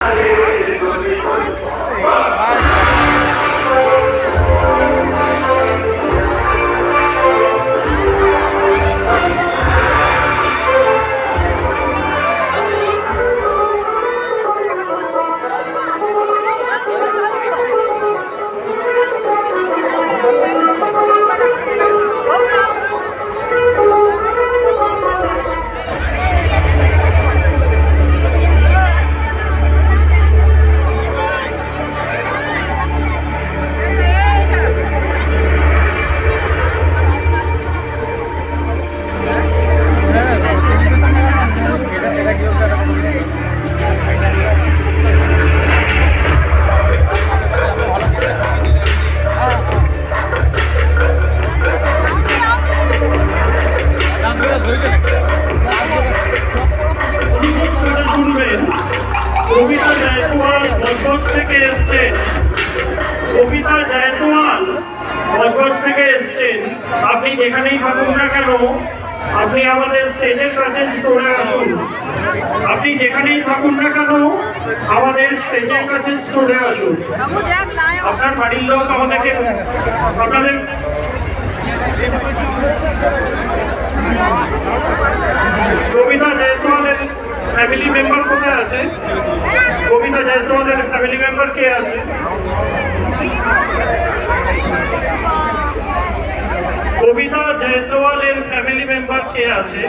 অনুষ্ঠানটা শুনবেন কবিতা জয়সওয়াল বজবজ থেকে এসছেন কবিতা জয়সওয়াল বজবজ থেকে এসছেন আপনি যেখানেই থাকুন না কেন, আপনি আমাদের স্টেজের কাছে স্টোরে আসুন। আপনি যেখানেই থাকুন না কেন, আমাদের স্টেজের কাছে স্টোরে আসুন। আপনার বাড়ির লোক আমাদেরকে আপনাদের কবিতা জয়সওয়ালের ফ্যামিলি মেম্বার কোথায় আছে? কবিতা জয়সওয়ালের ফ্যামিলি মেম্বার কে আছে? কবিতা জয়সওয়ালের ফ্যামিলি মেম্বার কে আছে?